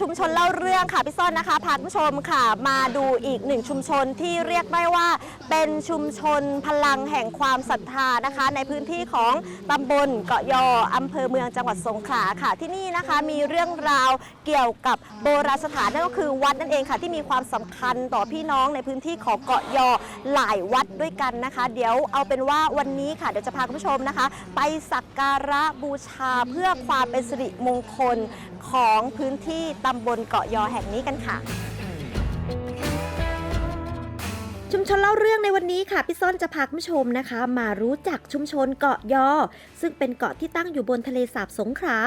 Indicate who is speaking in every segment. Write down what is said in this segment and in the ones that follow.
Speaker 1: ชุมชนเล่าเรื่องค่ะพี่ซ่อนนะคะพาคุณผู้ชมค่ะ มาดูอีกหนึ่งชุมชนที่เรียกได้ว่า เป็นชุมชนพลังแห่งความศรัทธานะคะ ในพื้นที่ของตำบลเกาะยออำเภอเมืองจังหวัดสงขลาค่ะ ที่นี่นะคะมีเรื่องราวเกี่ยวกับโบราณสถานนั่นก็คือวัดนั่นเองค่ะ ที่มีความสำคัญต่อพี่น้องในพื้นที่ของเกาะยอหลายวัดด้วยกันนะคะ เดี๋ยวเอาเป็นว่าวันนี้ค่ะเดี๋ยวจะพาคุณผู้ชมนะคะ ไปสักการะบูชาเพื่อความเป็นสิริมงคลของพื้นที่ตำบลเกาะยอแห่งนี้กันค่ะ ชุมชนเล่าเรื่องในวันนี้ค่ะพี่ส้นจะพาคุณผู้ชมนะคะ มารู้จักชุมชนเกาะยอ ซึ่งเป็นเกาะที่ตั้งอยู่บนทะเลสาบสงขลา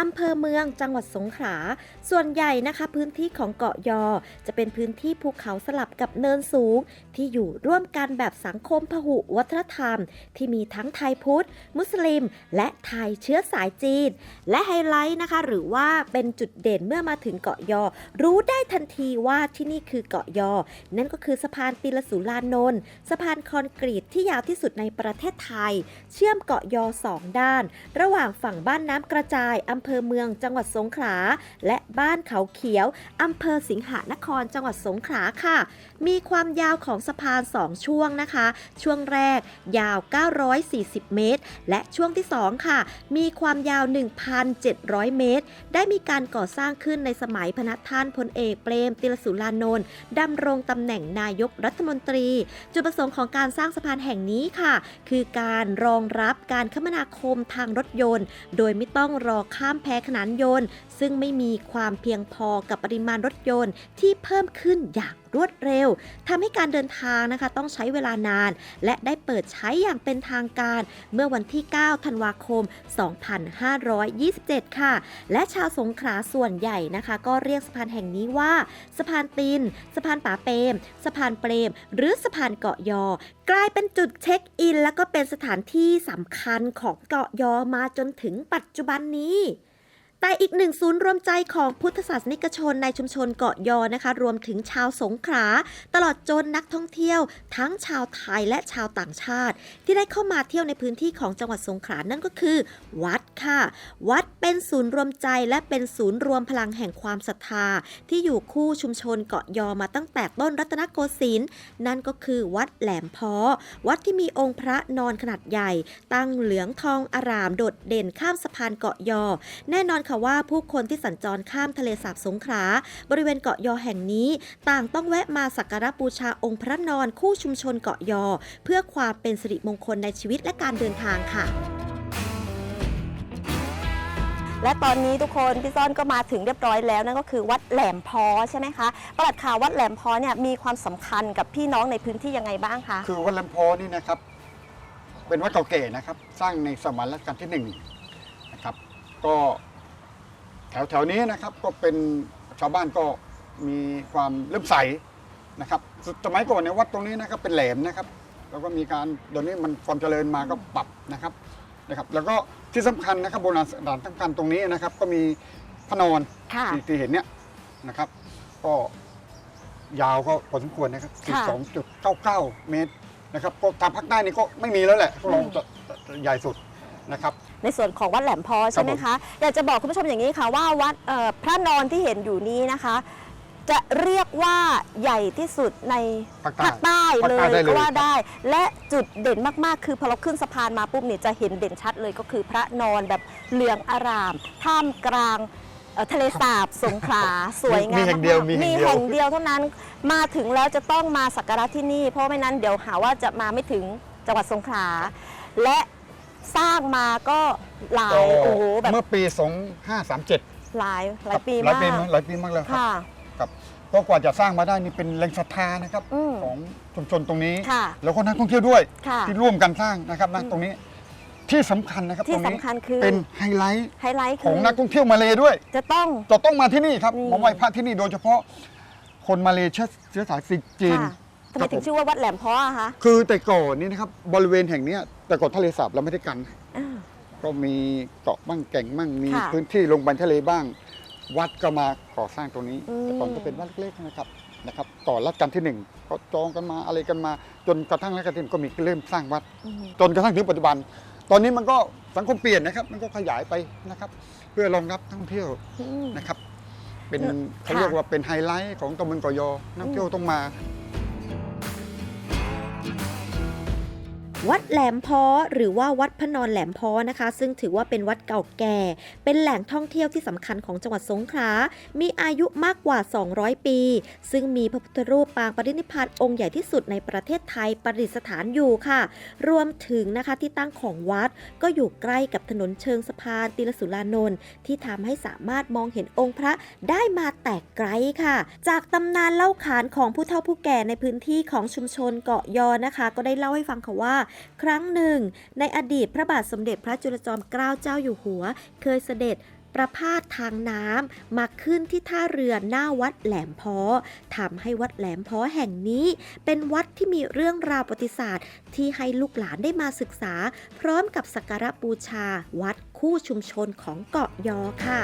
Speaker 1: อำเภอเมืองจังหวัดสงขลาส่วนใหญ่นะคะ พื้นที่ของเกาะยอ จะเป็นพื้นที่ภูเขาสลับกับเนินสูง ที่อยู่ร่วมกันแบบสังคมพหุวัฒนธรรม ที่มีทั้งไทยพุทธ มุสลิม และไทยเชื้อสายจีน และไฮไลท์นะคะ หรือว่าเป็นจุดเด่นเมื่อมาถึงเกาะยอ รู้ได้ทันทีว่าที่นี่คือเกาะยอ นั่นก็คือสะพานติลสุรานนท์สะพานคอนกรีตที่ยาวที่สุดในประเทศไทย เชื่อมเกาะยอสองด้าน ระหว่างฝั่งบ้านน้ำกระจายอำเภอเมืองจังหวัดสงขลา และบ้านเขาเขียวอำเภอสิงหานครจังหวัดสงขลาค่ะ มีความยาวของสะพาน 2 ช่วงนะคะ ช่วงแรกยาว 940 เมตร และช่วงที่ 2 ค่ะ มีความยาว 1,700 เมตร ได้มีการก่อสร้างขึ้นในสมัยพนักท่านพลเอกเปรมติลสุรานนท์ดำรงตำแหน่งนายกรัฐมนตรี จุดประสงค์ของการสร้างสะพานแห่งนี้ค่ะ คือการรองรับการคมนาคมทางรถยนต์ โดยไม่ต้องรอข้ามแพขนานยนต์ ซึ่งไม่มีความเพียงพอกับปริมาณรถยนต์ที่เพิ่มขึ้นอย่าง รวดเร็วทำให้การเดินทางนะคะต้องใช้เวลานาน และได้เปิดใช้อย่างเป็นทางการ เมื่อวันที่ 9 ธันวาคม 2527 ค่ะ และชาวสงขลาส่วนใหญ่นะคะ ก็เรียกสะพานแห่งนี้ว่า สะพานติน สะพานป่าเปรมสะพานเปรม หรือสะพานเกาะยอ กลายเป็นจุดเช็คอิน และก็เป็นสถานที่สำคัญของเกาะยอมาจนถึงปัจจุบันนี้ แต่อีกหนึ่งศูนย์รวมใจของพุทธศาสนิกชนในชุมชนเกาะยอนะคะ รวมถึงชาวสงขลาตลอดจนนักท่องเที่ยว ทั้งชาวไทยและชาวต่างชาติ ที่ได้เข้ามาเที่ยวในพื้นที่ของจังหวัดสงขลานั่นก็คือ วัดค่ะ วัดเป็นศูนย์รวมใจและเป็นศูนย์รวมพลังแห่งความศรัทธา ที่อยู่คู่ชุมชนเกาะยอมาตั้งแต่ต้นรัตนโกสินทร์นั่นก็คือวัดแหลมพอวัดที่มีองค์พระนอนขนาดใหญ่ ตั้งเหลืองทองอารามโดดเด่นข้ามสะพานเกาะยอ แน่นอนค่ะว่าผู้คนที่สัญจรข้ามทะเลสาบสงขลาบริเวณเกาะยอแห่งนี้ ต่างต้องแวะมาสักการะบูชาองค์พระนอนคู่ชุมชนเกาะยอ เพื่อความเป็นสิริมงคลในชีวิตและการเดินทางค่ะและตอนนี้ทุกคนพี่ซ่อนก็มาถึงเรียบร้อยแล้วนั่นก็คือวัดแหลมพอใช่ไหมคะประหลัดข่าววัดแหลมพอเนี่ยมีความสำคัญกับพี่น้องในพื้นที่ยังไงบ้างคะ
Speaker 2: คือวัดลำโพนี่นะครับ เป็นวัดเก่าแก่นะครับ สร้างในสมัยรัชกาลที่หนึ่งนะครับ ก็ แถวแถวๆนี้นะครับก็เป็นชาวบ้านก็มีความเลื่อมใสนะครับสมัยก่อนเนี่ยวัดตรงนี้นะครับเป็นแหลมนะครับ แล้วก็มีการเดี๋ยวนี้มันความเจริญมาก็ปรับนะครับนะครับ แล้วก็ที่สำคัญนะครับโบราณสถานสำคัญตรงนี้นะครับ ก็มีพระนอน
Speaker 1: ค่ะ
Speaker 2: ที่ที่เห็นเนี่ยนะครับ ก็ยาวก็พอสมควรนะครับ
Speaker 1: ค่ะ
Speaker 2: 12.99 เมตรนะครับก็ทางภาคใต้นี่ก็ไม่มีแล้วแหละพวกเราจะจะใหญ่สุดนะครับ
Speaker 1: ในส่วนของวัดแหลมพอใช่ไหม
Speaker 2: ครั
Speaker 1: คะ
Speaker 2: บผม
Speaker 1: อยากจะบอกคุณผู้ชมอย่างนี้ค่ะว่าวัดเอ่อพระนอนที่เห็นอยู่นี้นะคะ จะเรียกว่าใหญ่ที่สุดใน
Speaker 2: ภาคใต้
Speaker 1: ภาคใต้
Speaker 2: ภาค
Speaker 1: เล
Speaker 2: ใต้
Speaker 1: ย
Speaker 2: ได้เลย
Speaker 1: ก็ว่า
Speaker 2: ครับ
Speaker 1: ได้ และจุดเด่นมากๆ คือพอเราขึ้นสะพานมาปุ๊บเนี่ยจะเห็นเด่นชัดเลยก็คือพระนอนแบบเหลืองอาราม ท่ามกลางเอ่อทะเลสาบสงขลาสวยงาม
Speaker 2: มีแห่งเดียว
Speaker 1: มากๆ
Speaker 2: มี
Speaker 1: มี
Speaker 2: แห่
Speaker 1: แห่
Speaker 2: ง
Speaker 1: ง
Speaker 2: เดี
Speaker 1: เดี
Speaker 2: ยว
Speaker 1: ยวเท่านั้นมาถึงแล้วจะต้องมาสักการะที่นี่ เพราะไม่นั้นเดี๋ยวหาว่าจะมาไม่ถึงจังหวัดสงขลาและ สร้างมาก็หลาย
Speaker 2: ก็
Speaker 1: โอ้โหแบบ
Speaker 2: เมื่อปี 2537
Speaker 1: หลายหลายปี
Speaker 2: หลาย
Speaker 1: มาก
Speaker 2: ปีมั้งหลายปีมากแล้วครับ
Speaker 1: ค่ะ
Speaker 2: ครับก็กว่าจะสร้างมาได้นี่เป็นแรงศรัทธานะครับ
Speaker 1: อืม
Speaker 2: ของชุมชนตรงนี้
Speaker 1: ค่ะ
Speaker 2: แล้วก็นักท่องเที่ยวด้วย
Speaker 1: ค่ะ
Speaker 2: ที่ร่วมกันสร้างนะครับนะ
Speaker 1: อืม
Speaker 2: ตรงนี้ที่สำคัญนะครับ
Speaker 1: ที่
Speaker 2: ตรงนี้
Speaker 1: สำคัญคือ
Speaker 2: เป็นไฮไลท์
Speaker 1: ไฮไลท์
Speaker 2: ข
Speaker 1: คืออง
Speaker 2: นักท่องเที่ยวมาเลยด้วย
Speaker 1: จะต้อง
Speaker 2: จะต้องมาที่นี่ครับ
Speaker 1: นี่
Speaker 2: มาไหว้พระที่นี่โดยเฉพาะคนมาเลเซียเชื้อสายจีน
Speaker 1: ค่ะ ทำไม
Speaker 2: ครับ
Speaker 1: ถึ
Speaker 2: ผ
Speaker 1: ง
Speaker 2: ม
Speaker 1: ชื่อว่าวัดแหลมเพาะอะคะ
Speaker 2: คือแต่ก่อนนี่นะครับบริเวณแห่งเนี้ยแต่ก่อนทะเลสาบเราไม่ได้กัน
Speaker 1: อ่า
Speaker 2: ก็มีเกาะบ้างแก่งบ้างมี
Speaker 1: ค่ะ
Speaker 2: พื้นที่ลงไปทะเลบ้าง วัดก็มาก่อสร้างตรงนี้
Speaker 1: อืม
Speaker 2: แต่ก่อนก็เป็นวัดเล็กๆนะครับนะครับก่อนรัชกาลที่หนึ่งก็จองกันมาอะไรกันมา จนกระทั่งรัชกาลที่หนึ่งก็มีเริ่มสร้างวัด
Speaker 1: อืม
Speaker 2: จนกระทั่งถึงปัจจุบัน ตอนนี้มันก็สังคมเปลี่ยนนะครับมันก็ขยายไปนะครับ เพื่อรองรับนักท่องเที่ยว
Speaker 1: อืม
Speaker 2: นะครับ เป็น
Speaker 1: ค่ะ
Speaker 2: เขาเรียกว่าเป็นไฮไลท์ของตำบลเกาะยอนักท่องเที่ยวต้องมา
Speaker 1: วัดแหลมเพาะหรือว่าวัดพระนอนแหลมเพาะนะคะ ซึ่งถือว่าเป็นวัดเก่าแก่ เป็นแหล่งท่องเที่ยวที่สำคัญของจังหวัดสงขลา มีอายุมากกว่า 200 ปี ซึ่งมีพระพุทธรูปปางปรินิพานองค์ใหญ่ที่สุดในประเทศไทยประดิษฐานอยู่ค่ะ รวมถึงนะคะที่ตั้งของวัดก็อยู่ใกล้กับถนนเชิงสะพานติลสุรานนท์ที่ทำให้สามารถมองเห็นองค์พระได้มาแต่ไกลค่ะ จากตำนานเล่าขานของผู้เฒ่าผู้แก่ในพื้นที่ของชุมชนเกาะยอนะคะ ก็ได้เล่าให้ฟังค่ะว่าครั้งหนึ่ง ในอดีตพระบาทสมเด็จพระจุลจอมเกล้าเจ้าอยู่หัว เคยเสด็จประพาสทางน้ำมาขึ้นที่ท่าเรือหน้าวัดแหลมเพาะทำให้วัดแหลมเพาะแห่งนี้ เป็นวัดที่มีเรื่องราวประวัติศาสตร์ ที่ให้ลูกหลานได้มาศึกษา พร้อมกับสักการะบูชา วัดคู่ชุมชนของเกาะยอค่ะ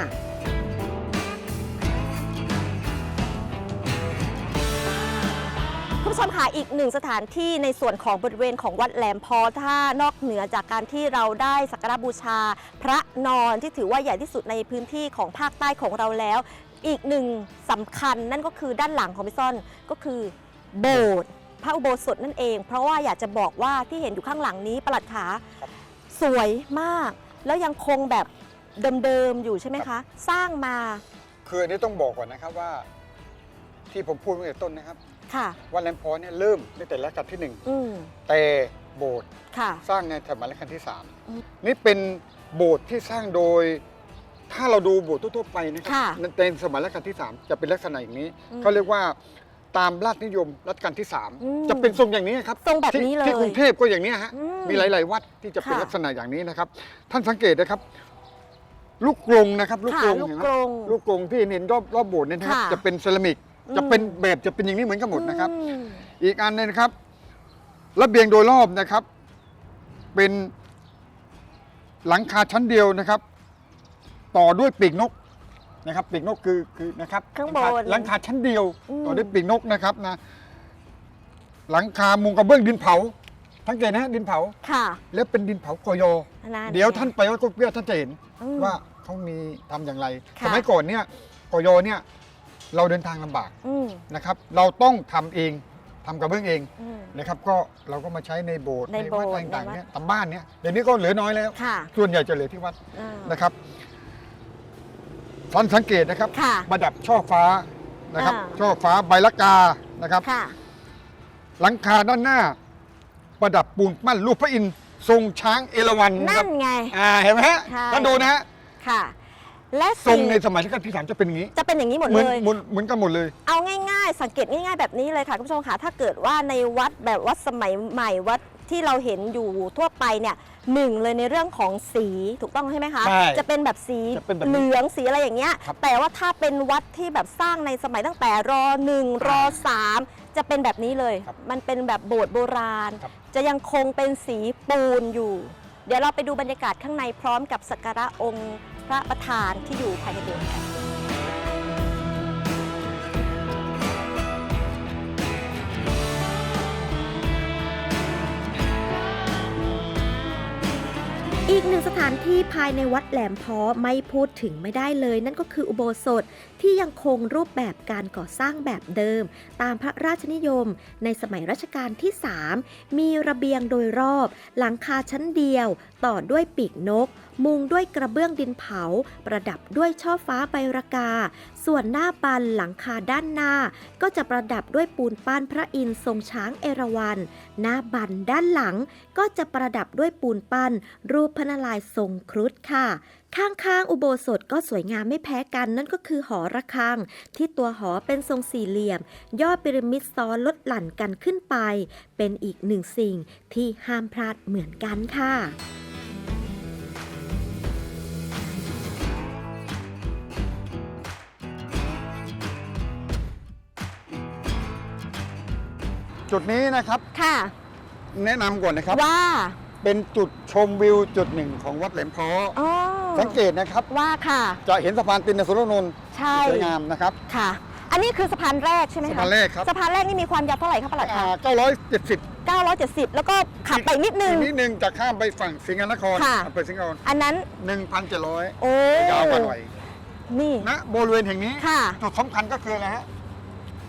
Speaker 1: ผู้ชมค่ะอีกหนึ่งสถานที่ในส่วนของบริเวณของวัดแหลมพอถ้านอกเหนือจากการที่เราได้สักการบูชา พระนอนที่ถือว่าใหญ่ที่สุดในพื้นที่ของภาคใต้ของเราแล้ว อีกหนึ่งสำคัญนั่นก็คือด้านหลังของพี่ซ่อนก็คือโบสถ์พระอุโบสถนั่นเอง เพราะว่าอยากจะบอกว่าที่เห็นอยู่ข้างหลังนี้ประหลัดขาสวยมาก แล้วยังคงแบบเดิมๆอยู่ใช่ไหมคะ สร้างมา
Speaker 2: คืออันนี้ต้องบอกก่อนนะครับว่า ที่ผมพูดตั้งแต่ต้นนะครับ
Speaker 1: ค่ะ
Speaker 2: วัดแหลมพอเนี่ยเริ่มตั้งแต่รัชกาลที่หนึ่ง
Speaker 1: อืม
Speaker 2: แต่โบสถ์
Speaker 1: ค่ะ
Speaker 2: สร้างในสมัยรัชกาลที่สาม
Speaker 1: อืม
Speaker 2: นี่เป็นโบสถ์ที่สร้างโดย ถ้าเราดูโบสถ์ทั่วๆไปนะครั
Speaker 1: ค่ะ
Speaker 2: ในสมัยรัชกาลที่สามจะเป็นลักษณะอย่างนี้
Speaker 1: อืม
Speaker 2: เขาเรียกว่าตามราชนิยมรัชกาลที่สาม
Speaker 1: อืม
Speaker 2: จะเป็นทรงอย่างนี้ครับ
Speaker 1: ทรงแบบ
Speaker 2: ที่
Speaker 1: นี้เลย
Speaker 2: ที่กรุงเทพก็อย่างนี้ฮะ
Speaker 1: อืม
Speaker 2: มีหลาย ๆ วัดที่จะเป็น
Speaker 1: ค่ะ
Speaker 2: ลักษณะอย่างนี้นะครับ ท่านสังเกตนะครับ ลูกกรงนะครับ ลูก
Speaker 1: ค่ะ
Speaker 2: กรง
Speaker 1: ลูก
Speaker 2: เห็นไหม
Speaker 1: กรง
Speaker 2: ลูกกรงที่เห็นรอบรอบโบสถ์เนี่ยนะครับ
Speaker 1: ค่ะ
Speaker 2: จะเป็นเซรามิก
Speaker 1: อืม
Speaker 2: จะเป็นแบบจะเป็นอย่างนี้เหมือนกันหมดนะครับ
Speaker 1: อืม
Speaker 2: อีกอันหนึงนะครับระเบียงโดยรอบนะครับ เป็นหลังคาชั้นเดียวนะครับ ต่อด้วยปีกนกนะครับปีกนกคือคือนะครับ
Speaker 1: ข้างบน
Speaker 2: หลังคาชั้นเดียว
Speaker 1: อืม
Speaker 2: ต่อด้วยปีกนกนะครับนะหลังคามุงกระเบื้องดินเผาสังเกตนะฮะดินเผา
Speaker 1: ค่ะ
Speaker 2: แล้วเป็นดินเผากอยอ
Speaker 1: นั่น
Speaker 2: เดี๋ยวท่านไปวัดกุกเปี้ยท่านจะเห็น
Speaker 1: อืม
Speaker 2: ว่าเขามีทำอย่างไร
Speaker 1: ค่ะ
Speaker 2: สมัยก่อนเนี่ยกอยอเนี่ย เราเดินทางลำบาก
Speaker 1: อืม
Speaker 2: นะครับ เราต้องทำเองทำกระเบื้องเอง
Speaker 1: อืม
Speaker 2: นะครับ ก็เราก็มาใช้ในโบสถ์
Speaker 1: ใน
Speaker 2: ในวัด
Speaker 1: โบสถ์
Speaker 2: ต่าง
Speaker 1: ในวัด
Speaker 2: ๆเนี่ยตามบ้านเนี่ยเดี๋ยวนี้ก็เหลือน้อยแล้ว
Speaker 1: ค่ะ
Speaker 2: ส่วนใหญ่จะเหลือที่วัด
Speaker 1: อ่า
Speaker 2: นะครับท่านสังเกตนะครับ
Speaker 1: ค่ะ
Speaker 2: ประดับช่อฟ้านะครับ
Speaker 1: อ่า
Speaker 2: ช่อฟ้าใบละกานะครับ
Speaker 1: ค่ะ
Speaker 2: หลังคาด้านหน้า ประดับปูนปั้นรูปพระอินทร์ทรงช้างเอราวัณนะค
Speaker 1: นั่
Speaker 2: รับ
Speaker 1: นไง
Speaker 2: อ่าเห็นไหมฮะ
Speaker 1: ใช่
Speaker 2: ท่านดูนะฮะ
Speaker 1: ค่ะ และ
Speaker 2: ทรง
Speaker 1: สิ่
Speaker 2: ในสมัยรัชกาลที่สามจะเป็นอย่างนี้
Speaker 1: จะเป็นอย่างนี้หมด
Speaker 2: เหมือน
Speaker 1: เลย
Speaker 2: เหมือนเหมือนกันหมดเลย
Speaker 1: เอาง่าย ๆ สังเกตง่าย ๆ แบบนี้เลยค่ะคุณผู้ชมค่ะถ้าเกิดว่าในวัดแบบวัดสมัยใหม่วัดที่เราเห็นอยู่ทั่วไปเนี่ยหนึ่งเลยในเรื่องของสีถูกต้องใช่ไหมคะ
Speaker 2: ใช่
Speaker 1: จะเป็นแบบสี
Speaker 2: จะเป็นแบบนี้
Speaker 1: เหลืองสีอะไรอย่างเงี้ย
Speaker 2: ครับ
Speaker 1: แต่ว่าถ้าเป็นวัดที่แบบสร้างในสมัยตั้งแต่รอหนึ่งรอสามจะเป็นแบบนี้เลย
Speaker 2: ครับ
Speaker 1: มันเป็นแบบโบสถ์โบราณ
Speaker 2: ครับ
Speaker 1: จะยังคงเป็นสีปูนอยู่ เดี๋ยวเราไปดูบรรยากาศข้างในพร้อมกับสักการะองค์พ ระประธานที่อยู่ภายในโบสถ์กันอีกหนึ่งสถานที่ภายในวัดแหลมเพอไม่พูดถึงไม่ได้เลย นั่นก็คืออุโบสถ ที่ยังคงรูปแบบการก่อสร้างแบบเดิม ตามพระราชนิยม ในสมัยรัชกาลที่ 3 มีระเบียงโดยรอบ หลังคาชั้นเดียว ต่อด้วยปีกนก มุงด้วยกระเบื้องดินเผา ประดับด้วยช่อฟ้าใบระกา ส่วนหน้าบันหลังคาด้านหน้า ก็จะประดับด้วยปูนปั้นพระอินทร์ทรงช้างเอราวัณหน้าบันด้านหลังก็จะประดับด้วยปูนปั้น รูปพระนารายณ์ทรงครุฑค่ะ
Speaker 3: ข้างๆอุโบสถก็สวยงามไม่แพ้กันนั่นก็คือหอระฆัง ที่ตัวหอเป็นทรงสี่เหลี่ยม ยอดพีระมิดซ้อนลดหลั่นกันขึ้นไป เป็นอีกหนึ่งสิ่งที่ห้ามพลาดเหมือนกันค่ะ
Speaker 2: จุดนี้นะครับ
Speaker 3: ค่ะ
Speaker 2: แนะนำก่อนนะครับ
Speaker 3: ว่า
Speaker 2: เป็นจุดชมวิวจุดหนึ่งของวัดแหลมเพาะ
Speaker 3: อ๋อ
Speaker 2: สังเกตนะครับ
Speaker 3: ว่าค่ะ
Speaker 2: จะเห็นสะพานตินสุรนนท์
Speaker 3: ใช่
Speaker 2: สวยงามนะครับ
Speaker 3: ค่ะ อันนี้คือสะพานแรกใช่ไหม
Speaker 2: สะ
Speaker 3: คะ
Speaker 2: พานแรกครับ
Speaker 3: สะพานแรกนี่มีความยาวเท่าไหร่คะประหลัดคะ
Speaker 2: 970
Speaker 3: 970 แล้วก็ขับไปนิดนึง
Speaker 2: อีกนิดนึงจะข้ามไปฝั่งสิงห์นคร
Speaker 3: ค่ะ
Speaker 2: อำเภอสิงห์นคร
Speaker 3: อันนั้น
Speaker 2: 1,700
Speaker 3: โอ้
Speaker 2: ยาวกว่าหน่อย
Speaker 3: นี่
Speaker 2: ณบริเวณแห่งนี้
Speaker 3: ค่ะ
Speaker 2: จุดสำคัญก็คืออะไรฮะ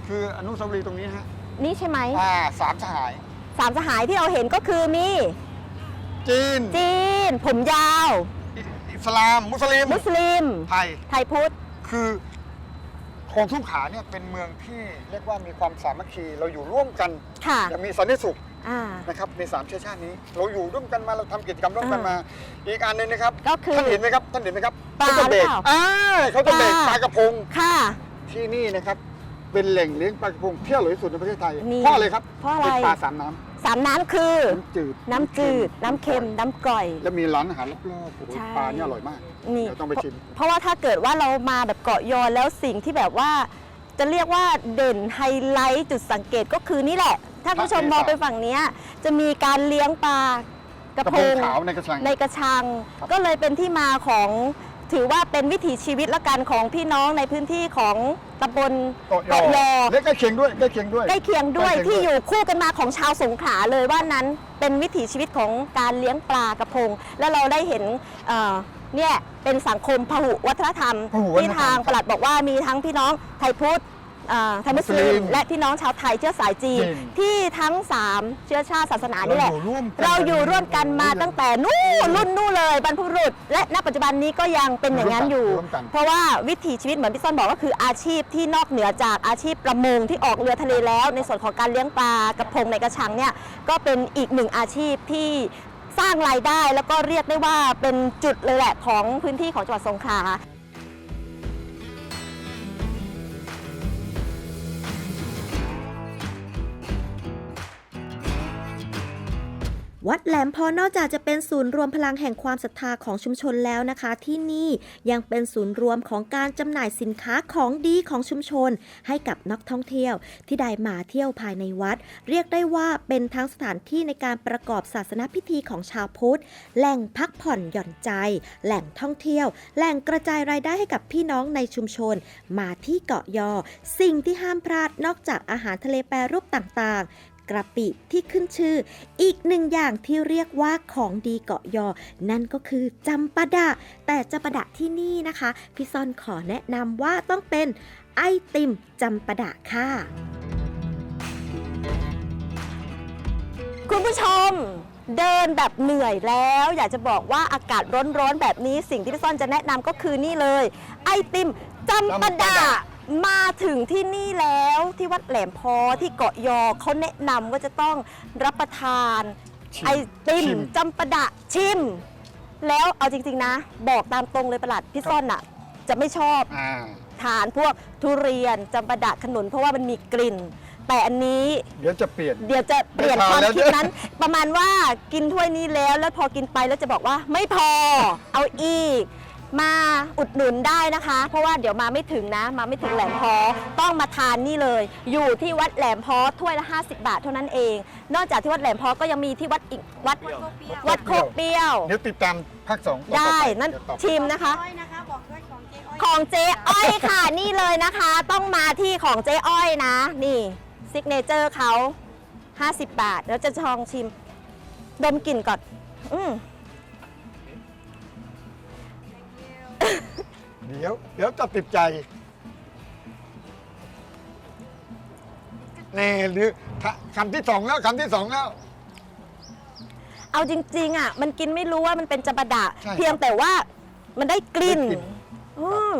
Speaker 2: คืออนุสาวรีย์ตรงนี้ฮะ
Speaker 3: นี่ใช่ไหม
Speaker 2: อ่าสามสหาย
Speaker 3: สามสหายที่เราเห็นก็คือมี
Speaker 2: จีน
Speaker 3: จีน ผมยาว
Speaker 2: อิอิสลาม มุสลิม
Speaker 3: มุสลิม
Speaker 2: ไทย
Speaker 3: ไทยพุทธ
Speaker 2: คือของทุ่งขาเนี่ยเป็นเมืองที่เรียกว่ามีความสามัคคีเราอยู่ร่วมกัน
Speaker 3: ค่ะ
Speaker 2: จะมีสันติสุข
Speaker 3: อ่า
Speaker 2: นะครับในสามเชื้อชาตินี้ เราอยู่ร่วมกันมาเราทำกิจกรรมร่วมกันมา อีกอันหนึงนะครับ
Speaker 3: ก็คือ
Speaker 2: ท่านเห็นไหมครับท่านเห็นไหมครับ
Speaker 3: ปลา
Speaker 2: เขาจะเบรก
Speaker 3: หรือเปล่า
Speaker 2: อ่าเขาจะเบรก
Speaker 3: ปลา
Speaker 2: ปลากระพง
Speaker 3: ค่ะ
Speaker 2: ที่นี่นะครับเป็นแหล่งเลี้ยงปลากระพงที่อร่อยที่สุดในประเทศไทย
Speaker 3: นี่
Speaker 2: เพราะอะไรครับ
Speaker 3: เพราะอะไร
Speaker 2: เป็นปลาสามน้
Speaker 3: สามน้ำคือำ
Speaker 2: น้ำจืด
Speaker 3: น้ำจืด น้ำเค็ม น้ำกร่อย
Speaker 2: แล้วมีร้านอาหารรอบๆโอ้โห
Speaker 3: ใช่
Speaker 2: ปลาเนี่ยอร่อยมาก
Speaker 3: นี่
Speaker 2: เดี๋ยวต้องไปชิม
Speaker 3: เพราะว่าถ้าเกิดว่าเรามาแบบเกาะยอนแล้วสิ่งที่แบบว่า จะเรียกว่าเด่นไฮไลท์จุดสังเกตก็คือนี่แหละ ถ้าคุณผู้ชมมองไปฝั่งเนี้ยจะมีการเลี้ยงปลากระ
Speaker 2: กระ
Speaker 3: พ
Speaker 2: พง
Speaker 3: ง
Speaker 2: ขาวในกระชัง
Speaker 3: ในกระชัง
Speaker 2: ครับ
Speaker 3: ก็เลยเป็นที่มาของถือว่าเป็นวิถีชีวิตละกันของพี่น้องในพื้นที่ของ ตำบล
Speaker 2: เกาะยอ
Speaker 3: เกาะยอ
Speaker 2: และใกล้เคียงด้วยใกล้เคียงด้วย
Speaker 3: ใกล้เคียงด้วย
Speaker 2: ใกล้เคียงด้วย
Speaker 3: ที่อยู่คู่กันมาของชาวสงขลาเลยว่านั้นเป็นวิถีชีวิตของการเลี้ยงปลากระพง แล้วเราได้เห็นเอ่อเนี่ยเป็นสังคมพหุวัฒนธรรม
Speaker 2: พหุวัฒนธรรม
Speaker 3: ที่ทางปลัดบอกว่ามีทั้งพี่น้องไทยพุทธเอ่อไทยมุสลิ
Speaker 2: มุสลิ
Speaker 3: ม
Speaker 2: ม
Speaker 3: และพี่น้องชาวไทยเชื้อสายจีน
Speaker 2: จีน
Speaker 3: ที่ทั้งสามเชื้อชาติศาสนานี่แหละ
Speaker 2: เราอยู่ร่วมกัน
Speaker 3: เราอยู่ร่วมกันมาตั้งแต่นู่นรุ่นนู่นเลยบรรพบุรุษ และณปัจจุบันนี้ก็ยังเป็นอย่างนั้นอยู่
Speaker 2: ร่วมกัน
Speaker 3: เพราะว่าวิถีชีวิตเหมือนพี่ส้นบอกก็คืออาชีพที่นอกเหนือจากอาชีพประมงที่ออกเรือทะเลแล้ว ในส่วนของการเลี้ยงปลากระพงในกระชังเนี่ยก็เป็นอีกหนึ่งอาชีพที่สร้างรายได้แล้วก็เรียกได้ว่าเป็นจุดเลยแหละของพื้นที่ของจังหวัดสงขลา วัดแหลมพอนอกจากจะเป็นศูนย์รวมพลังแห่งความศรัทธาของชุมชนแล้วนะคะ ที่นี่ยังเป็นศูนย์รวมของการจำหน่ายสินค้าของดีของชุมชน ให้กับนักท่องเที่ยว ที่ได้มาเที่ยวภายในวัด เรียกได้ว่าเป็นทั้งสถานที่ในการประกอบศาสนพิธีของชาวพุทธแหล่งพักผ่อนหย่อนใจ แหล่งท่องเที่ยว แหล่งกระจายรายได้ให้กับพี่น้องในชุมชน มาที่เกาะยอ สิ่งที่ห้ามพลาดนอกจากอาหารทะเลแปรรูปต่างๆ กระปิที่ขึ้นชื่อ อีกหนึ่งอย่างที่เรียกว่าของดีเกาะยอ นั่นก็คือจำปาดะ แต่จำปาดะที่นี่นะคะ พี่ซอนขอแนะนำว่าต้องเป็นไอติมจำปาดะค่ะ คุณผู้ชมเดินแบบเหนื่อยแล้ว อยากจะบอกว่าอากาศร้อนๆแบบนี้สิ่งที่พี่ซ่อนจะแนะนำก็คือนี่เลย ไอติมจำปาดะ มาถึงที่นี่แล้วที่วัดแหลมพอที่เกาะยอเขาแนะนำว่าจะต้องรับประทาน
Speaker 2: ชิม
Speaker 3: ไอติม
Speaker 2: ชิม
Speaker 3: จำปาดะชิม แล้วเอาจริง ๆ นะ บอกตามตรงเลยประหลัดพี่ซ่อนอะจะไม่ชอบ
Speaker 2: อ่า
Speaker 3: ทานพวกทุเรียนจำปาดะขนุนเพราะว่ามันมีกลิ่น แต่อันนี้
Speaker 2: เดี๋ยวจะเปลี่ยน
Speaker 3: เดี๋ยวจะเปลี่ยน
Speaker 2: ไม่
Speaker 3: ค
Speaker 2: ทาน
Speaker 3: วาม
Speaker 2: แล้ว
Speaker 3: คิดนั้น ประมาณว่ากินถ้วยนี้แล้วแล้วพอกินไปแล้วจะบอกว่าไม่พอ เอาอีก มาอุดหนุนได้นะคะ เพราะว่าเดี๋ยวมาไม่ถึงนะ มาไม่ถึงแหลมพอต้องมาทานนี่เลย อยู่ที่วัดแหลมพอถ้วยละ 50 บาทเท่านั้นเอง นอกจากที่วัดแหลมพอก็ยังมีที่วัดอีกวัดวัดโคกเปรี้ยว
Speaker 2: เดี๋ยวติดตามภาคสองตอนต่อ
Speaker 3: ได้
Speaker 2: ไป
Speaker 3: นั่น
Speaker 2: เดี๋ยวต่อ
Speaker 3: ชิมนะคะ
Speaker 4: อ้อยนะคะ บอกด้วยของเจ๊อ้อย
Speaker 3: ของเจ๊อ้อยค่ะ นี่เลยนะคะ ต้องมาที่ของเจ๊อ้อยนะ นี่ซิกเนเจอร์เขา50 บาท แล้วจะลองชิม ดมกลิ่นก่อน อืม
Speaker 2: เดี๋ยว เดี๋ยวจะติดใจนี่หรือคำที่สองแล้วคำที่สองแล้ว
Speaker 3: เอาจริง ๆ อะ มันกินไม่รู้ว่ามันเป็นจำปาดะ
Speaker 2: ใช่ครับ
Speaker 3: เพียงแต่ว่ามันได้กลิ่น
Speaker 2: ได้กลิ่น
Speaker 3: อืม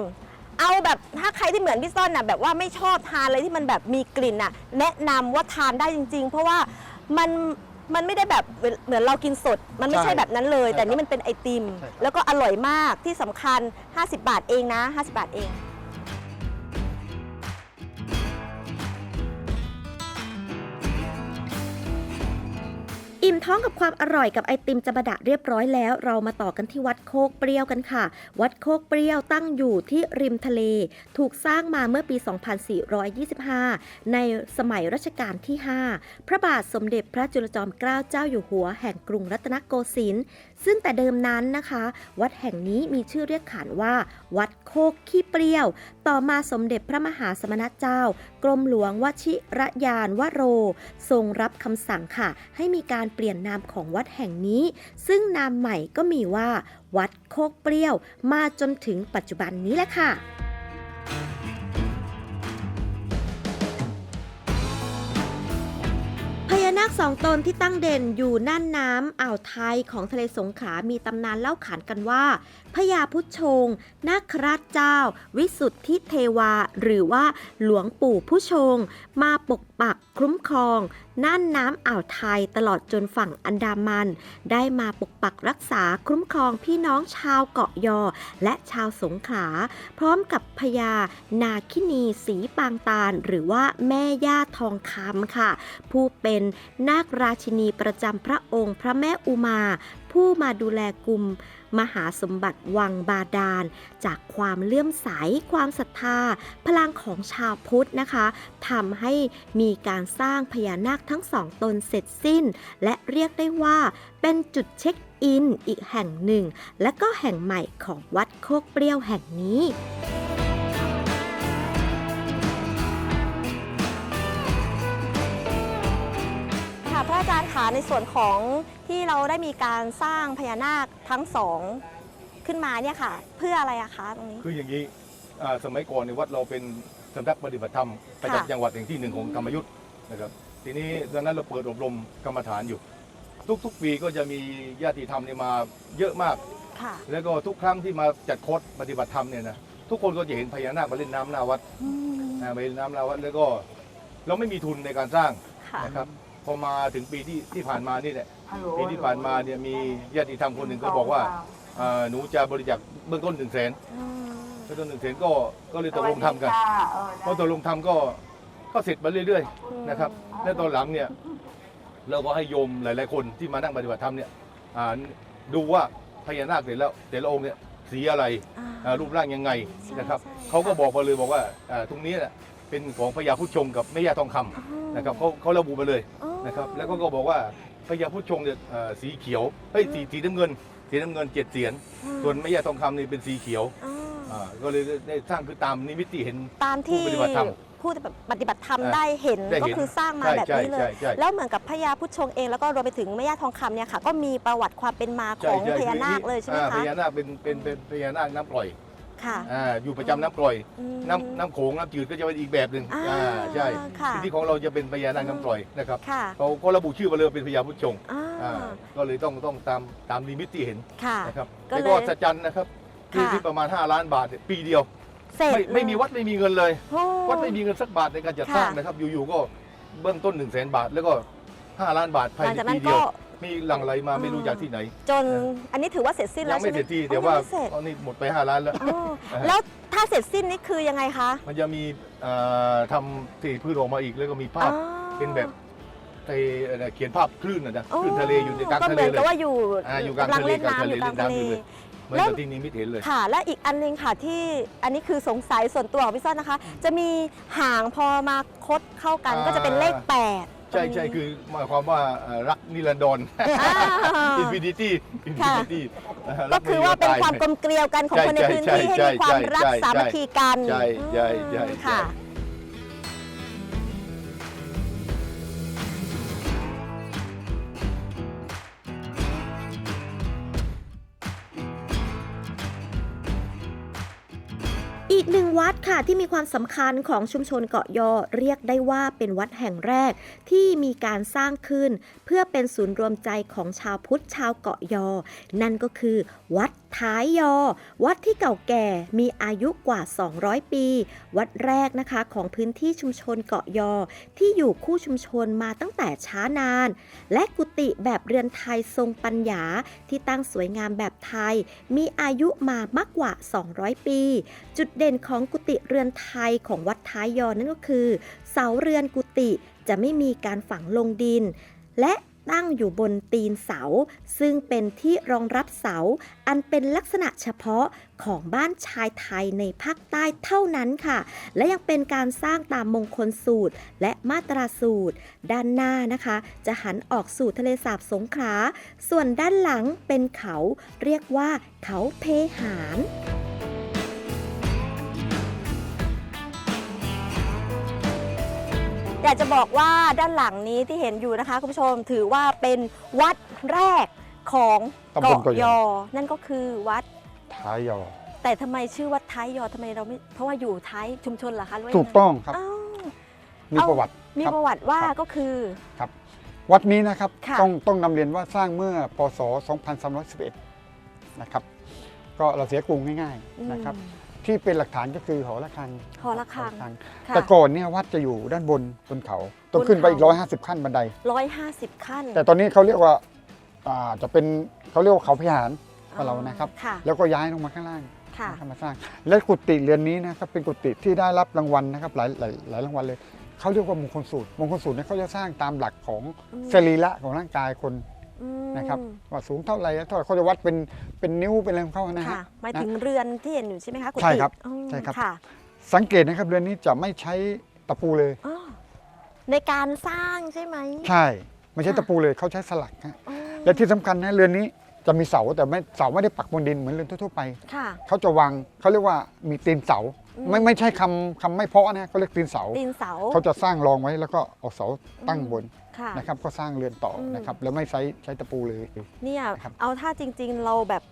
Speaker 3: เอาแบบถ้าใครที่เหมือนพี่ส้นอะ แบบว่าไม่ชอบทานอะไรที่มันแบบมีกลิ่นอะ แนะนำว่าทานได้จริง ๆ เพราะว่ามัน มันไม่ได้แบบเหมือนเรากินสด มันไม่
Speaker 2: ใช่
Speaker 3: ใช่แบบนั้นเลย
Speaker 2: ใช่
Speaker 3: แต่นี่มันเป็นไอติม
Speaker 2: ใช่ครับ
Speaker 3: แล้วก็อร่อยมากที่สำคัญ 50 บาทเองนะ 50 บาทเอง
Speaker 1: อิ่มท้องกับความอร่อยกับไอติมจบะดะเรียบร้อยแล้ว เรามาต่อกันที่วัดโคกเปรี้ยวกันค่ะ วัดโคกเปรี้ยวตั้งอยู่ที่ริมทะเล ถูกสร้างมาเมื่อปี 2425 ในสมัยรัชกาลที่ 5 พระบาทสมเด็จพระจุลจอมเกล้าเจ้าอยู่หัวแห่งกรุงรัตนโกสินทร์ซึ่งแต่เดิมนั้นนะคะ วัดแห่งนี้มีชื่อเรียกขานว่า วัดโคกขี้เปรี้ยว ต่อมาสมเด็จพระมหาสมณเจ้า กรมหลวงวชิระยานวโร ทรงรับคำสั่งค่ะ ให้มีการเปลี่ยนนามของวัดแห่งนี้ ซึ่งนามใหม่ก็มีว่า วัดโคกเปรี้ยวมาจนถึงปัจจุบันนี้แหละค่ะพญนาคสองตนที่ตั้งเด่นอยู่น่านน้ำอ่าวไทยของทะเลสงขลามีตำนานเล่าขานกันว่าพญาพุทธชง นาคราชเจ้า วิสุทธิเทวา หรือว่าหลวงปู่ผู้ชง มาปกปักคุ้มครอง น่านน้ำอ่าวไทยตลอดจนฝั่งอันดามัน ได้มาปกปักรักษาคุ้มครองพี่น้องชาวเกาะยอ และชาวสงขลาพร้อมกับพญานาคินีสีปางตาล หรือว่าแม่ย่าทองคำค่ะ ผู้เป็นนาคราชินีประจำพระองค์พระแม่อุมา ผู้มาดูแลกลุ่มมหาสมบัติวังบาดาล จากความเลื่อมใส ความศรัทธา พลังของชาวพุทธนะคะทำให้มีการสร้างพญานาคทั้งสองตนเสร็จสิ้น และเรียกได้ว่าเป็นจุดเช็คอินอีกแห่งหนึ่ง และก็แห่งใหม่ของวัดโคกเปรี้ยวแห่งนี้
Speaker 3: อาจารย์ขาในส่วนของที่เราได้มีการสร้างพญานาคทั้งสองขึ้นมาเนี่ยค่ะ เพื่ออะไรอะคะตรงนี้
Speaker 5: คืออย่างนี้อ่าสมัยก่อนในยวัดเราเป็นสำนักปฏิบัติธรรมประ
Speaker 3: ค่ะ
Speaker 5: จำจังหวัดแห่งที่หนึ่งของธรรมยุทธ์นะครับ ทีนี้ตอนนั้นเราเปิดอบรมกรรมฐานอยู่ ทุกๆปีก็จะมีญาติธรรมเนี่ยมาเยอะมาก
Speaker 3: ค่ะ
Speaker 5: แล้วก็ทุกครั้งที่มาจัดโคตปฏิบัติธรรมเนี่ยนะทุกคนก็จะเห็นพญานาคมาเล่นน้ำหน้าวัด
Speaker 3: อืม
Speaker 5: นะมาเล่นน้ำหน้าวัดแล้วก็เราไม่มีทุนในการสร้าง
Speaker 3: ค่ะ
Speaker 5: นะครับ พอมาถึงปีที่ที่ผ่านมานี่แหละปีที่ผ่านมาเนี่ยมีญาติธรรมคนหนึ่งก็บอกว่าอ่าหนูจะบริจาคเบื้องต้นหนึ่งแสน
Speaker 3: อืม
Speaker 5: เบื้องต้นหนึ่งแสนก็ก็เลยตกลงทำกันพอตกลงทำก็ก็เสร็จมาเรื่อยๆนะครับและตอนหลังเนี่ยเราก็ให้โยมหลาย ๆ คนที่มานั่งปฏิบัติธรรมเนี่ยอ่าดูว่าพญานาคเสร็จแล้วแต่ละองค์เนี่ยสีอะไร
Speaker 3: อ่า
Speaker 5: อ่ารูปร่างยังไงนะครับ
Speaker 3: ใช่ใช่
Speaker 5: เขาก็บอกมาเลยบอกว่าอ่าตรงนี้น่ะ เป็นของพญาพุทธชงกับแม่ย่าทองคำนะครับเขาเขาระบุมาเลย
Speaker 3: อ๋อ
Speaker 5: นะครับแล้วก็ก็บอกว่าพญาพุทธชงเนี่ยเอ่อสีเขียวเฮ้ยสีสีน้ำเงิน สีน้ำเงินเจ็ดเสียนส่วนแม่ย่าทองคำนี่เป็นสีเขียว
Speaker 3: อ๋อ
Speaker 5: อ่าก็เลยได้สร้างคือตามนิมิตที่เห็น
Speaker 3: ตามที่
Speaker 5: ผู้ปฏิบัติธรรม
Speaker 3: ผู้ปฏิบัติธรรม
Speaker 5: อ่า
Speaker 3: ได้เห็น
Speaker 5: ได้
Speaker 3: ก็
Speaker 5: เห็น
Speaker 3: คือสร้างมา
Speaker 5: ใช่
Speaker 3: แบบ
Speaker 5: ใช่
Speaker 3: นี้เล
Speaker 5: ใช่
Speaker 3: ย
Speaker 5: ใช่
Speaker 3: แล้วเหมือนกับพญาพุทธชงเองแล้วก็รวมไปถึงแม่ย่าทองคำเนี่ยค่ะ ก็มีประวัติความเป็นมาข
Speaker 5: ใช่
Speaker 3: อง
Speaker 5: ใช่
Speaker 3: พญานาคเลยใช่ไหม
Speaker 5: อ่าพ
Speaker 3: คะ
Speaker 5: ญานาคเป็นเป็นเป็นพญานาคน้ำปล่อย
Speaker 3: ค่ะ
Speaker 5: อ่าอยู่ประจำน้ำปล่อย
Speaker 3: อืม
Speaker 5: น้ำน้ำโขงน้ำจืดก็จะเป็นอีกแบบหนึ่ง
Speaker 3: อ่า
Speaker 5: อ่าใช่
Speaker 3: ค่ะ
Speaker 5: ที่ที่ของเราจะเป็นพญานาคน้ำปล่อยนะครับ
Speaker 3: ค่ะ
Speaker 5: เขาเขาระบุชื่อมาเลยว่าเป็นพญาพุทธชง
Speaker 3: อ่า
Speaker 5: อ่าก็เลยต้องต้องตามตามนิมิตที่เห็น
Speaker 3: ค่ะ
Speaker 5: นะครับ
Speaker 3: ก็
Speaker 5: แล้ว
Speaker 3: เลย
Speaker 5: ก็สัจจันนะครับคือ
Speaker 3: ค่ะ
Speaker 5: ที่ประมาณ 5 ล้านบาทเนี่ยปีเดียว
Speaker 3: เสร็จ
Speaker 5: ไม่ไม่มีวัดไม่มีเงินเลย
Speaker 3: โอ้
Speaker 5: วัดไม่มีเงินสักบาทในการจัดสร้าง
Speaker 3: ค่ะ
Speaker 5: นะครับ อยู่ๆก็เบื้องต้น1นึ่งแสนบาท แล้วก็ 5 ล้านบาทภาย
Speaker 3: หลัง
Speaker 5: ใน
Speaker 3: จากนั้
Speaker 5: ปี
Speaker 3: น
Speaker 5: เดี
Speaker 3: ก็
Speaker 5: ยว มีหลั่งไหลมา
Speaker 3: อืม
Speaker 5: ไม่รู้จากที่ไหน
Speaker 3: จนอันนี้ถือว่าเสร็จสิ้นแล้
Speaker 5: ยั
Speaker 3: ว
Speaker 5: งไม่
Speaker 3: ใช่ไหม
Speaker 5: เสร็จที่
Speaker 3: อ๋อ
Speaker 5: แต่ว่า
Speaker 3: ยังไม่เสร็จ
Speaker 5: ตอนนี้หมดไป5ล้านแล้ว
Speaker 3: อ๋อแล้วถ้าเสร็จสิ้นนี่คือยังไงคะ
Speaker 5: มันจะมีเอ่อทำที่พืชออกมาอีกแล้วก็มีภาพ
Speaker 3: อ๋อ
Speaker 5: เป็นแบบไอ้อะไรเขียนภาพคลื่นนะนะ
Speaker 3: อ๋อ
Speaker 5: คลื่นทะเลอยู่ในกลาง
Speaker 3: ก็
Speaker 5: ทะ
Speaker 3: เห
Speaker 5: เล
Speaker 3: มือน
Speaker 5: เล
Speaker 3: กับ
Speaker 5: ย
Speaker 3: ว่าอยู่
Speaker 5: อ่าอยู่กลาง
Speaker 3: กำลั
Speaker 5: ทะเล
Speaker 3: เล่นน้ำ
Speaker 5: ก
Speaker 3: อ
Speaker 5: ลางทะเล
Speaker 3: ยู่กลางทะเล
Speaker 5: เล่นน้ำอยู่เลย เหมือน
Speaker 3: แล้ว
Speaker 5: กับที่นิมิตเห็นเลย
Speaker 3: ค่ะ และอีกอันหนึงค่ะที่อันนี้คือสงสัยส่วนตัวของพี่ซ่อนนะคะ จะมีหางพอมาคดเข้ากัน
Speaker 5: อ่า
Speaker 3: ก็จะเป็นเลขแปด
Speaker 5: ใช่ใช่คือหมายความว่าเอ่อรักนิรันดร
Speaker 3: อ่า
Speaker 5: อินฟินิตี้อินฟินิตี้
Speaker 3: ก็คือว่าเป็นความกลมเกลียวกันของคนในพื้นที่ให้มีความรักสามัคคีกัน
Speaker 5: ใช่ใช่ใช่
Speaker 3: อืม
Speaker 5: ใช่
Speaker 3: ค่ะ
Speaker 1: อีกหนึ่งวัดค่ะที่มีความสำคัญของชุมชนเกาะยอเรียกได้ว่าเป็นวัดแห่งแรกที่มีการสร้างขึ้น เพื่อเป็นศูนย์รวมใจของชาวพุทธชาวเกาะยอ นั่นก็คือ วัด ท้ายยอ วัดที่เก่าแก่มีอายุกว่า 200 ปี วัดแรกนะคะของพื้นที่ชุมชนเกาะยอ ที่อยู่คู่ชุมชนมาตั้งแต่ช้านาน และกุฏิแบบเรือนไทยทรงปัญญาที่ตั้งสวยงามแบบไทย มีอายุมามากกว่า 200 ปี จุดเด่นของกุฏิเรือนไทยของวัดท้ายยอนั่นก็คือ เสาเรือนกุฏิจะไม่มีการฝังลงดิน และ ตั้งอยู่บนตีนเสา ซึ่งเป็นที่รองรับเสา อันเป็นลักษณะเฉพาะของบ้านชายไทยในภาคใต้เท่านั้นค่ะ และยังเป็นการสร้างตามมงคลสูตร และมาตราสูตร ด้านหน้านะคะ จะหันออกสู่ทะเลสาบสงขลาส่วนด้านหลังเป็นเขาเรียกว่าเขาเพหาน
Speaker 3: อยากจะบอกว่าด้านหลังนี้ที่เห็นอยู่นะคะคุณผู้ชมถือว่าเป็นวัดแรกของ
Speaker 2: ตำบล
Speaker 3: เกาะ
Speaker 2: เกาะ
Speaker 3: ย
Speaker 2: ย
Speaker 3: อ
Speaker 2: อ
Speaker 3: นั่นก็คือวัด
Speaker 2: ท้ายยอ
Speaker 3: แต่ทำไมชื่อวัดท้ายยอทำไมเราไม่เพราะว่าอยู่ท้ายชุมชนเหรอคะหรืว่า
Speaker 2: ถูกต้องครับ
Speaker 3: อ้าว
Speaker 2: มี
Speaker 3: เอ้า
Speaker 2: ประวัติ
Speaker 3: มี
Speaker 2: ครับ
Speaker 3: ประวัติว่า
Speaker 2: ครับ
Speaker 3: ก็คือ
Speaker 2: วัดนี้นะครับ
Speaker 3: ค่ะ
Speaker 2: ต้องต้องนำเรียนว่าสร้างเมื่อปศ2311 นะครับ ก็เราเสียกรุงง่าย
Speaker 3: อืม
Speaker 2: ๆนะครับ ที่เป็นหลักฐานก็คือหอระฆัง
Speaker 3: หอระฆังค่ะ
Speaker 2: แต่ก่อนเนี่ยวัดจะอยู่ด้านบนบนเขาต้องขึ้นไปอีก
Speaker 3: บนเขา
Speaker 2: 150ขั้นบันได
Speaker 3: ร้อยห้าสิบขั้น
Speaker 2: แต่ตอนนี้เขาเรียกว่าอ่าจะเป็นเขาเรียกว่าเขาพิหารของเรานะครับ
Speaker 3: ค่ะ
Speaker 2: แล้วก็ย้ายลงมาข้างล่าง
Speaker 3: ค่ะ
Speaker 2: นะครับมาสร้าง และกุฏิเรือนนี้นะครับเป็นกุฏิที่ได้รับรางวัลนะครับหลายหลายหลายรางวัลเลยเขาเรียกว่ามงคลสูตรมงคลสูตรเนี่ยเขาจะสร้างตามหลักของ
Speaker 3: อืม
Speaker 2: สรีระของร่างกายคน
Speaker 3: อืม
Speaker 2: นะครับว่าสูงเท่าไหร่เท่าไหร่เขาจะวัดเป็นเป็นนิ้วเป็นอะไรของเขานะฮะ
Speaker 3: ค่ะหมายถึงเรือนที่เห็นอยู่ใช่ไหมคะกุฏิ
Speaker 2: ใช่ครับ
Speaker 3: อืม
Speaker 2: ใช่ครับ
Speaker 3: ค่ะ
Speaker 2: สังเกตนะครับเรือนนี้จะไม่ใช้ตะปูเลย
Speaker 3: อ๋อในการสร้างใช่ไหม
Speaker 2: ใช่ไม่ใช่
Speaker 3: ค่ะ
Speaker 2: ตะปูเลยเขาใช้สลักฮะ
Speaker 3: อ๋อ
Speaker 2: และที่สำคัญนะเรือนนี้จะมีเสาแต่ไม่เสาไม่ได้ปักบนดินเหมือนเรือนทั่วๆไป
Speaker 3: ค่ะ
Speaker 2: เขาจะวางเขาเรียกว่ามีตีนเสา
Speaker 3: อืม
Speaker 2: ไม่ไม่ใช่คำคำไม่เพาะนะเขาเรียกตีนเสา
Speaker 3: ตีนเสา
Speaker 2: เขาจะสร้างรองไว้แล้วก็เอาเสาตั้งบน
Speaker 3: ค่ะ
Speaker 2: นะครับก็สร้างเรือนต่ออ
Speaker 3: ม
Speaker 2: นะครับแล้วไม่ใช้ใช้ตะปูเลย
Speaker 3: เนี่ย
Speaker 2: นะครับ
Speaker 3: เอาถ้าจริง ๆ เราแบบ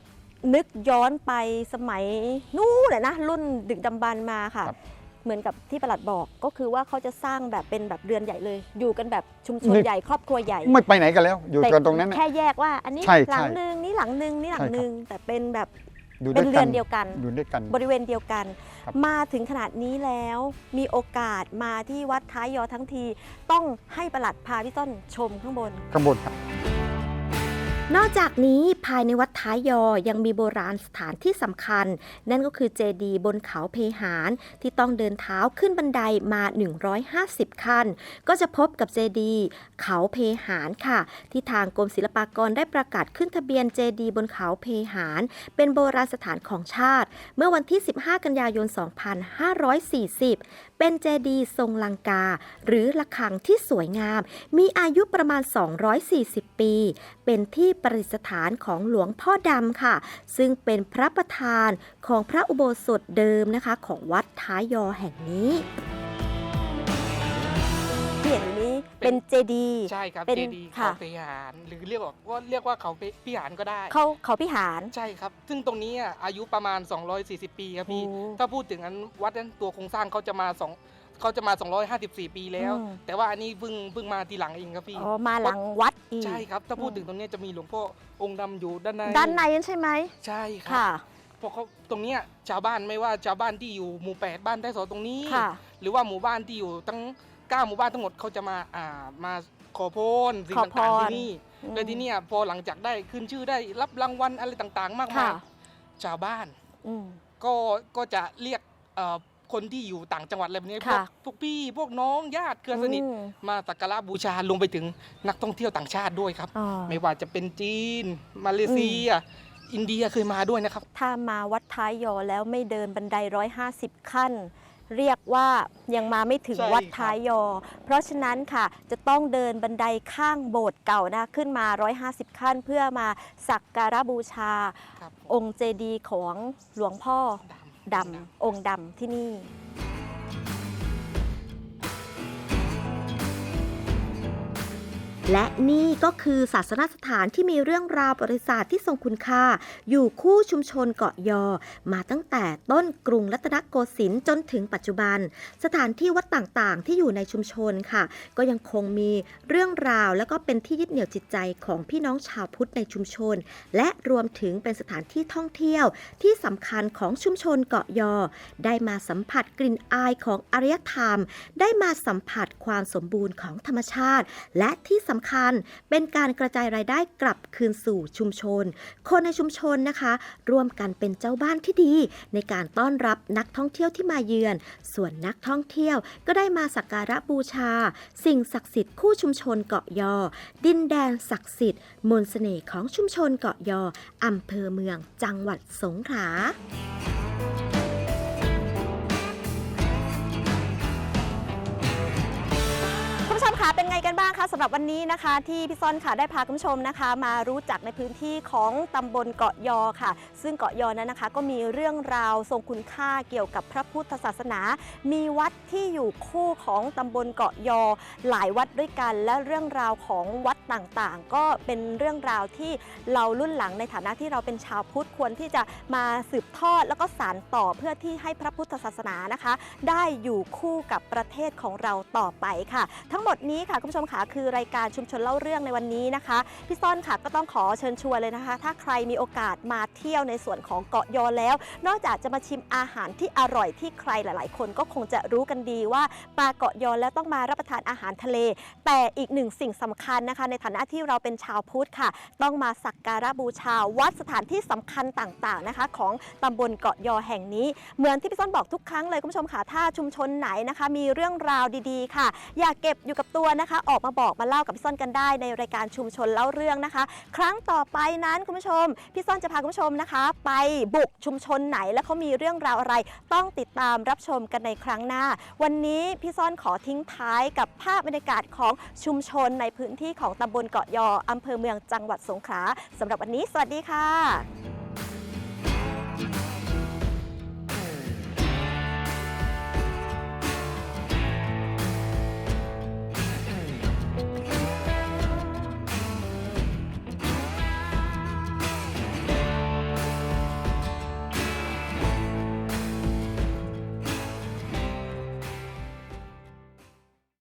Speaker 3: นึกย้อนไปสมัยนู้นเลยนะรุ่นดึกดำบรรพ์มาค่ะ
Speaker 2: ครับ
Speaker 3: เหมือนกับที่ประหลัดบอกก็คือว่าเขาจะสร้างแบบเป็นแบบเรือนใหญ่เลย อยู่กันแบบชุมชนใหญ่ครอบครัวใหญ่
Speaker 2: ไม่ไปไหนกันแล้ว อยู่กันตรงนั้นนะ
Speaker 3: แค่แยกว่าอันนี้
Speaker 2: ใช่
Speaker 3: หลัง
Speaker 2: ใช่
Speaker 3: หนึ่งนี่หลังหนึ่งนี่หลัง
Speaker 2: ใช่ครับ
Speaker 3: หนึ่งแต่เป็นแบบ
Speaker 2: อยู่
Speaker 3: เป็น
Speaker 2: ด้วย
Speaker 3: เรื
Speaker 2: กั
Speaker 3: อนเดียวกัน
Speaker 2: อยู่ด้วยกัน
Speaker 3: บริเวณเดียวกัน
Speaker 2: ครับ
Speaker 3: มาถึงขนาดนี้แล้วมีโอกาสมาที่วัดท้ายยอทั้งที ต้องให้ประหลัดพาพี่ต้นชมข้างบน
Speaker 2: ข้างบนครับ
Speaker 1: นอกจากนี้ภายในวัดท้ายยอยังมีโบราณสถานที่สำคัญ นั่นก็คือเจดีย์บนเขาเพหานที่ต้องเดินเท้าขึ้นบันไดมา 150 ขั้น ก็จะพบกับเจดีย์เขาเพหานค่ะ ที่ทางกรมศิลปากรได้ประกาศขึ้นทะเบียนเจดีย์บนเขาเพหานเป็นโบราณสถานของชาติ เมื่อวันที่ 15 กันยายน 2540 เป็นเจดีย์ทรงลังกา หรือระฆังที่สวยงาม มีอายุประมาณ 240 ปี เป็นที่ประดิษฐานของหลวงพ่อดำค่ะ ซึ่งเป็นพระประธานของพระอุโบสถเดิมนะคะ ของวัดท้ายยอแห่งนี้
Speaker 3: เป็นเจดีย์
Speaker 6: ใช่ครับ
Speaker 3: เป็น
Speaker 6: เจดีย์
Speaker 3: ค่ะ
Speaker 6: เขาพิหารหรือเรียกว่าว่าเรียกว่าเขาพิหารก็ได้
Speaker 3: เขาเขาพิหาร
Speaker 6: ใช่ครับ ซึ่งตรงนี้อะอายุประมาณ 240 ปีครับพี่
Speaker 3: โอ้
Speaker 6: ถ้าพูดถึงอันวัดนั้นตัวโครงสร้างเขาจะมาสองเขาจะมา 254 ปีแล้ว
Speaker 3: อืม
Speaker 6: แต่ว่าอันนี้เพิ่งเพิ่งมาทีหลังเองครับพี่
Speaker 3: อ๋อมาหลังวัดอีก
Speaker 6: ใช่ครับ ถ้าพูด
Speaker 3: อืม
Speaker 6: ถึงตรงเนี้ยจะมีหลวงพ่อองค์ดำอยู่ด้านใน
Speaker 3: ด้านในนั้นใช่ไหม
Speaker 6: ใช่ครั
Speaker 3: ค่ะ
Speaker 6: เพราะเขาตรงเนี้ยชาวบ้านไม่ว่าชาวบ้านที่อยู่หมู่8บ้านใต้สอตรงนี้
Speaker 3: ค่ะ
Speaker 6: หรือว่าหมู่บ้านที่อยู่ทั้ง 9 หมู่บ้านทั้งหมดเขาจะมาอ่ามาขอพรสิ่ง
Speaker 3: ขอพร
Speaker 6: ต่างๆที่นี่
Speaker 3: อืม
Speaker 6: แล้วที่เนี่ยพอหลังจากได้ขึ้นชื่อได้รับรางวัลอะไรต่างๆ มากมา
Speaker 3: ค่ะ
Speaker 6: ยชาวบ้าน
Speaker 3: อืม
Speaker 6: ก็ก็จะเรียกเอ่อคนที่อยู่ต่างจังหวัดอะไรแบบนี้พว
Speaker 3: ค่ะ
Speaker 6: กพวกพี่พวกน้องญาติเพื่อนสนิท
Speaker 3: อืม
Speaker 6: มาสักการะบูชาลงไปถึงนักท่องเที่ยวต่างชาติด้วยครับ
Speaker 3: อ๋อ
Speaker 6: ไม่ว่าจะเป็นจีน มาเลเซีย อินเดียเคยมาด้วยนะครับ
Speaker 3: ถ้ามาวัดท้ายยอแล้วไม่เดินบันได 150 ขั้น เรียกว่ายังมาไม่ถึง
Speaker 6: ใช่
Speaker 3: วัดท้ายยอ เพราะฉะนั้นค่ะจะต้องเดินบันไดข้างโบสถ์เก่านะขึ้นมา 150 ขั้นเพื่อมาสักการะบูชา
Speaker 6: ครับผม
Speaker 3: องค์เจดีย์ของหลวงพ่อด
Speaker 6: ดำ
Speaker 3: องค์ดำที่นี่
Speaker 1: และนี่ก็คือศาสนสถานที่มีเรื่องราวประวัติศาสตร์ที่ทรงคุณค่า อยู่คู่ชุมชนเกาะยอ มาตั้งแต่ต้นกรุงรัตนโกสินทร์จนถึงปัจจุบัน สถานที่วัดต่างๆ ที่อยู่ในชุมชนค่ะ ก็ยังคงมีเรื่องราวและก็เป็นที่ยึดเหนี่ยวจิตใจของพี่น้องชาวพุทธในชุมชน และรวมถึงเป็นสถานที่ท่องเที่ยว ที่สำคัญของชุมชนเกาะยอ ได้มาสัมผัสกลิ่นอายของอารยธรรม ได้มาสัมผัสความสมบูรณ์ของธรรมชาติ และที่สำคัญ เป็นการกระจายรายได้กลับคืนสู่ชุมชน คนในชุมชนนะคะ ร่วมกันเป็นเจ้าบ้านที่ดี ในการต้อนรับนักท่องเที่ยวที่มาเยือน ส่วนนักท่องเที่ยวก็ได้มาสักการะบูชา สิ่งศักดิ์สิทธิ์คู่ชุมชนเกาะยอ ดินแดนศักดิ์สิทธิ์มนต์เสน่ห์ของชุมชนเกาะยออำเภอเมืองจังหวัดสงขลา
Speaker 3: คะเป็นไงกันบ้างคะสำหรับวันนี้นะคะ ที่พี่ซ่อนค่ะได้พาคุณผู้ชมนะคะ มารู้จักในพื้นที่ของตำบลเกาะยอค่ะ ซึ่งเกาะยอนั้นนะคะ ก็มีเรื่องราวทรงคุณค่าเกี่ยวกับพระพุทธศาสนา มีวัดที่อยู่คู่ของตำบลเกาะยอ หลายวัดด้วยกัน และเรื่องราวของวัดต่างๆ ก็เป็นเรื่องราวที่เรารุ่นหลังในฐานะที่เราเป็นชาวพุทธควรที่จะมาสืบทอดแล้วก็สานต่อเพื่อที่ให้พระพุทธศาสนานะคะ ได้อยู่คู่กับประเทศของเราต่อไปค่ะ ทั้งหมดนี้ค่ะคุณผู้ชมค่ะคือรายการชุมชนเล่าเรื่องในวันนี้นะคะพี่ซ่อนค่ะก็ต้องขอเชิญชวนเลยนะคะ ถ้าใครมีโอกาสมาเที่ยวในส่วนของเกาะยอแล้ว นอกจากจะมาชิมอาหารที่อร่อยที่ใครหลาย ๆ คนก็คงจะรู้กันดีว่าปลาเกาะยอแล้วต้องมารับประทานอาหารทะเล แต่อีกหนึ่งสิ่งสำคัญนะคะ ในฐานะที่เราเป็นชาวพุทธค่ะ ต้องมาสักการะบูชาวัดสถานที่สำคัญต่าง ๆ นะคะ ของตำบลเกาะยอแห่งนี้ เหมือนที่พี่ส้นบอกทุกครั้งเลยคุณผู้ชมค่ะถ้าชุมชนไหนนะคะ มีเรื่องราวดี ๆ ค่ะ อยากเก็บอยู่กับตัวนะคะ ออกมาบอกมาเล่ากับพี่ส้นกันได้ในรายการชุมชนเล่าเรื่องนะคะ ครั้งต่อไปนั้นคุณผู้ชมพี่ส้นจะพาคุณผู้ชมนะคะ ไปบุกชุมชนไหนและเขามีเรื่องราวอะไร ต้องติดตามรับชมกันในครั้งหน้า วันนี้พี่ส้นขอทิ้งท้ายกับภาพบรรยากาศของชุมชนในพื้นที่ของตำบลเกาะยออำเภอเมืองจังหวัดสงขลาสำหรับวันนี้ สวัสดีค่ะ